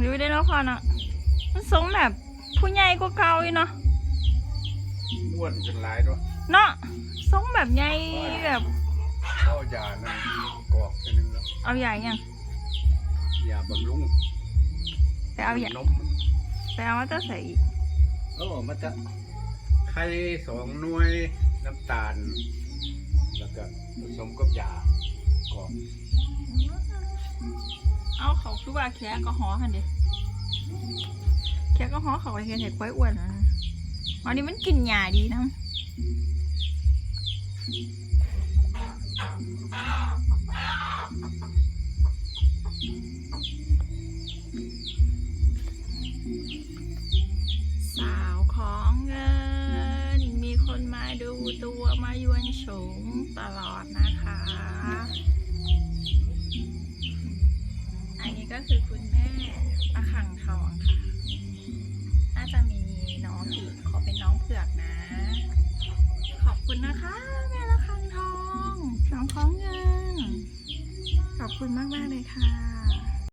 อยู่ได้เนาะพ่อเนาะมันทรงแบบผู้ใหญ่กว่าเก่าอีกเนาะอ้วนจนหลายด้วยเนาะทรงแบบใหญ่แบบเข้ายานั่นกรอกไปนึงแล้วเอาใหญ่ยังยาบำรุงไปเอาใหญ่นมมันไปเอามาจะใส่อีกโอ้มันจะไข่สองหน่วยน้ำตาล แล้วก็ผสมกับยากรอก เอาเขาคือว่าแค่ก็หอหันเดิแค่ก็หอเขาไปแค่เห็ดกล้อ้วนนะอันนี้มันกินหญ้าดีนะสาวของเงิน มีคนมาดูตัวมายวนโฉงตลอดนะคะ นี้ก็คือคุณแม่ประคังทองค่ะ น่าจะมีน้องอีกขอเป็นน้องเผือกนะ ขอบคุณนะคะ แม่ประคังทองน้องของเงิน ขอบคุณมากมากๆเลยค่ะ